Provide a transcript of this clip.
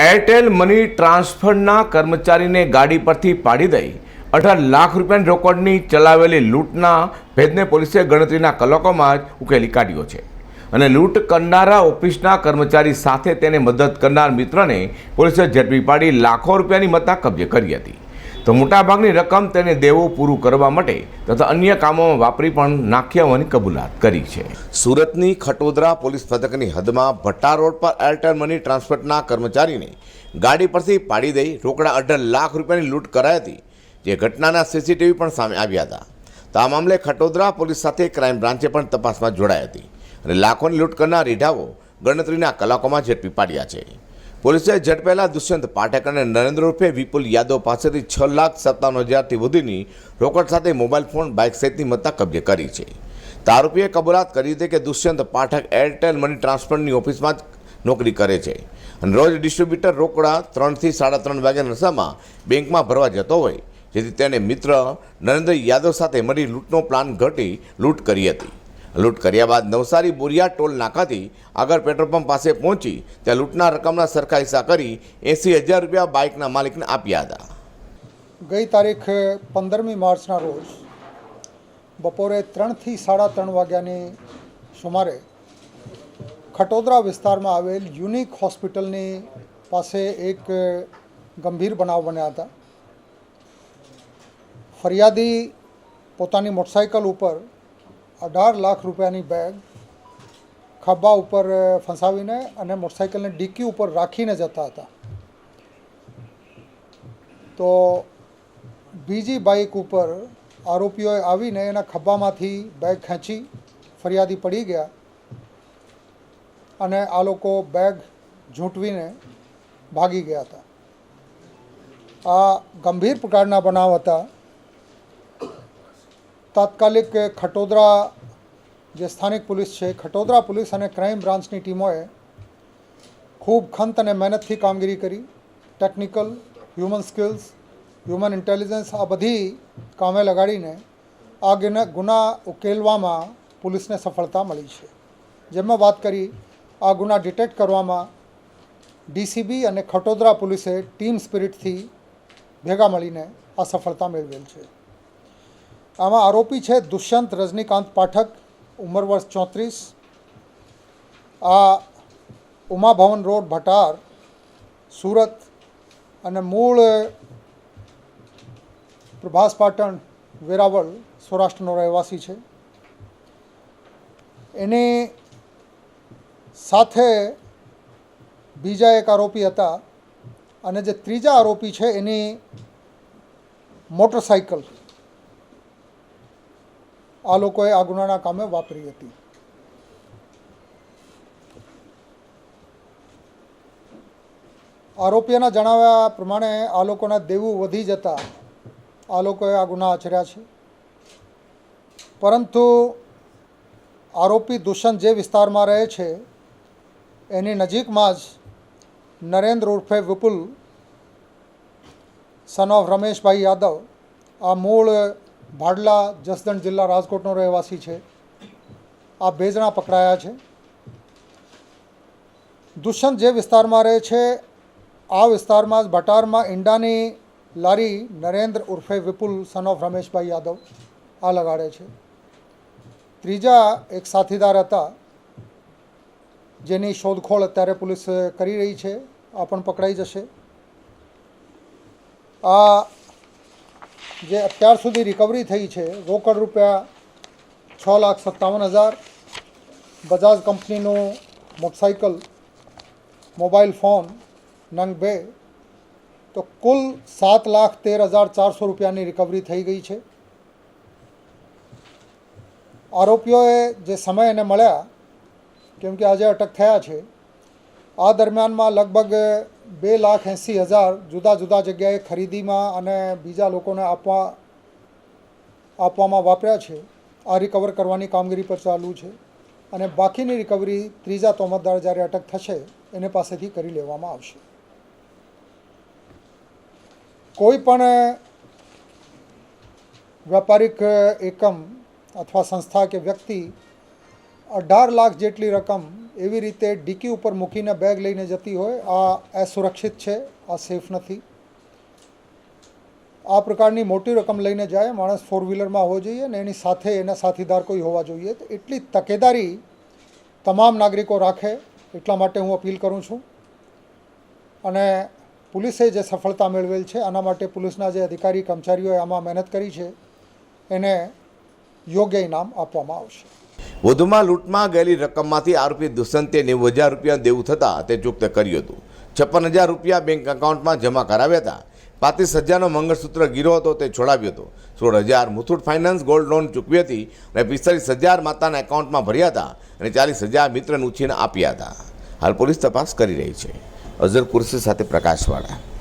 Airtel money ટ્રાન્સફરના કર્મચારીને ગાડી પરથી પાડી દઈ. અઢાર લાખ રૂપિયાની રોકડની ચલાવેલી લૂંટના ભેદને પોલીસે ગણતરીના કલાકોમાં જ ઉકેલી કાઢ્યો છે. અને લૂંટ કરનારા ઓફિસના કર્મચારી સાથે તેને મદદ કરનાર મિત્રને પોલીસે ઝડપી પાડી લાખો રૂપિયાની મત્તા કબજે કરી હતી. તો મોટાભાગની રકમ તેને દેવું પૂરું કરવા માટે તથા અન્ય કામોમાં વાપરી પણ નાખ્યા હોવાની કબૂલાત કરી છે. સુરતની ખટોદરા પોલીસ મથકની હદમાં ભટ્ટા રોડ પર એરટેલ મની ટ્રાન્સફરના કર્મચારીને ગાડી પરથી પાડી દઈ રોકડા અઢાર લાખ રૂપિયાની લૂંટ કરાઈ હતી, જે ઘટનાના સીસીટીવી પણ સામે આવ્યા હતા. તો આ મામલે ખટોદરા પોલીસ સાથે ક્રાઇમ બ્રાન્ચે પણ તપાસમાં જોડાઈ હતી અને લાખોની લૂંટ કરનાર રીઢાઓ ગણતરીના કલાકોમાં ઝડપી પાડ્યા છે. પોલીસે ઝડપેલા દુષ્યંત પાઠક અને નરેન્દ્ર રૂપે વિપુલ યાદવ પાસેથી છ લાખ સત્તાવન હજારથી વધુની રોકડ સાથે મોબાઈલ ફોન, બાઇક સહિતની મત્તા કબજે કરી છે. તારૂપીએ કબૂલાત કરી હતી કે દુષ્યંત પાઠક એરટેલ મની ટ્રાન્સફરની ઓફિસમાં જ નોકરી કરે છે અને રોજ ડિસ્ટ્રીબ્યુટર રોકડા ત્રણથી સાડા ત્રણ વાગ્યાના નશામાં બેંકમાં ભરવા જતો હોય, જેથી તેણે મિત્ર નરેન્દ્ર યાદવ સાથે મળી લૂંટનો પ્લાન ઘટી લૂંટ કરી હતી. લૂંટ કર્યા બાદ નવસારી બોરિયા ટોલ નાકાથી આગળ પેટ્રોલ પંપ પાસે પહોંચી ત્યાં લૂંટના રકમના સરખા હિસ્સા કરી એંસી હજાર રૂપિયા બાઇકના માલિકને આપ્યા હતા. ગઈ તારીખ પંદરમી માર્ચના રોજ બપોરે ત્રણથી સાડા ત્રણ વાગ્યાની સુમારે ખટોદરા વિસ્તારમાં આવેલ યુનિક હોસ્પિટલની પાસે એક ગંભીર બનાવ બન્યા હતા. ફરિયાદી પોતાની મોટરસાઇકલ ઉપર અઢાર લાખ રૂપિયાની બેગ ખભા ઉપર ફસાવીને અને મોટરસાઇકલને ડિક્કી ઉપર રાખીને જતા હતા. તો બીજી બાઇક ઉપર આરોપીઓએ આવીને એના ખભામાંથી બેગ ખેંચી ફરિયાદી પડી ગયા અને આ લોકો બેગ ઝૂંટવીને ભાગી ગયા હતા. આ ગંભીર પ્રકારના બનાવ હતા. તાત્કાલિક ખટોદરા જે સ્થાનિક પોલીસ છે, ખટોદરા પોલીસ અને ક્રાઇમ બ્રાન્ચની ટીમોએ ખૂબ ખંત અને મહેનતથી કામગીરી કરી. Technical, human skills, human intelligence આ બધી કામે લગાડીને આ ગુના ઉકેલવામાં પોલીસને સફળતા મળી છે. જેમાં વાત કરી, આ ગુના ડિટેક્ટ કરવામાં ડીસીબી અને ખટોદરા પોલીસે ટીમ સ્પિરિટથી ભેગા મળીને આ સફળતા મેળવેલ છે. આમાં આરોપી છે દુષ્યંત રજનીકાંત પાઠક, ઉંમર વર્ષ ચોત્રીસ. આ ઉમાભવન રોડ ભટાર, સુરત અને મૂળ પ્રભાસ પાટણ, વેરાવળ સૌરાષ્ટ્રનો રહેવાસી છે. એની સાથે બીજા એક આરોપી હતા અને જે ત્રીજા આરોપી છે એની મોટરસાઇકલ આ લોકોએ આ ગુનાના કામે વાપરી હતી. આરોપીઓના જણાવ્યા પ્રમાણે આ લોકોના દેવું વધી જતા આ લોકોએ આ ગુના આચર્યા છે. પરંતુ આરોપી દુષ્યંત જે વિસ્તારમાં રહે છે, એની નજીકમાં જ નરેન્દ્ર ઉર્ફે વિપુલ સન ઓફ રમેશભાઈ યાદવ, આ મૂળ ભાડલા જસદણ જિલ્લા રાજકોટનો રહેવાસી છે. આ બે પકડાયા છે. દુષ્યંત જે વિસ્તારમાં રહે છે, આ વિસ્તારમાં જ ભટારમાં ઈંડાની લારી નરેન્દ્ર ઉર્ફે વિપુલ સન ઓફ રમેશભાઈ યાદવ આ લગાડે છે. ત્રીજા એક સાથીદાર હતા, જેની શોધખોળ અત્યારે પોલીસ કરી રહી છે, આ પણ પકડાઈ જશે. આ જે અત્યાર સુધી રિકવરી થઈ છે, રોકડ રૂપિયા છ લાખ સત્તાવન હજાર, બજાજ કંપનીનું મોટરસાઇકલ મોબાઈલ ફોન નંગ બે, તો કુલ સાત લાખ તેર હજાર ચારસો રૂપિયાની રિકવરી થઈ ગઈ છે. આરોપીઓએ જે સમય એને મળ્યા, કેમ કે આજે અટક થયા છે, આ દરમિયાનમાં લગભગ બે લાખ એંસી હજાર જુદા જુદા જગ્યાએ ખરીદીમાં અને બીજા લોકોને આપવા આપવામાં વાપર્યા છે. આ રિકવર કરવાની કામગીરી પર ચાલુ છે અને બાકીની રિકવરી ત્રીજા તોમતદાર જ્યારે અટક થશે, એને પાસેથી કરી લેવામાં આવશે. કોઈ પણ વેપારિક એકમ અથવા સંસ્થા કે વ્યક્તિ અઢાર લાખ જેટલી રકમ એવી રીતે ડીકી ઉપર મૂકીને બેગ લઈને જતી હોય, આ અસુરક્ષિત છે, આ સેફ નથી. આ પ્રકારની મોટી રકમ લઈને જાય, માણસ ફોર વ્હીલરમાં હોવો જોઈએ અને એની સાથે એના સાથીદાર કોઈ હોવા જોઈએ. તો એટલી તકેદારી તમામ નાગરિકો રાખે, એટલા માટે હું અપીલ કરું છું. અને પોલીસે જે સફળતા મેળવેલ છે, આના માટે પોલીસના જે અધિકારી, કર્મચારીઓએ આમાં મહેનત કરી છે, એને યોગ્ય ઇનામ આપવામાં આવશે. વધુમાં લૂંટમાં ગયેલી રકમમાંથી આરોપી દુષ્યંતે નેવું હજાર રૂપિયા દેવું થતાં તે ચૂકતે કર્યું હતું. છપ્પન હજાર રૂપિયા બેંક એકાઉન્ટમાં જમા કરાવ્યા હતા. પાંત્રીસ હજારનો મંગળસૂત્ર ગીરો હતો તે છોડાવ્યો હતો. સોળ હજાર મુથુટ ફાઇનાન્સ ગોલ્ડ લોન ચૂકવી હતી અને પિસ્તાલીસ હજાર માતાના એકાઉન્ટમાં ભર્યા હતા અને ચાલીસ હજાર મિત્રને ઉછીને આપ્યા હતા. હાલ પોલીસ તપાસ કરી રહી છે. અઝર કુર્સી સાથે પ્રકાશવાળા.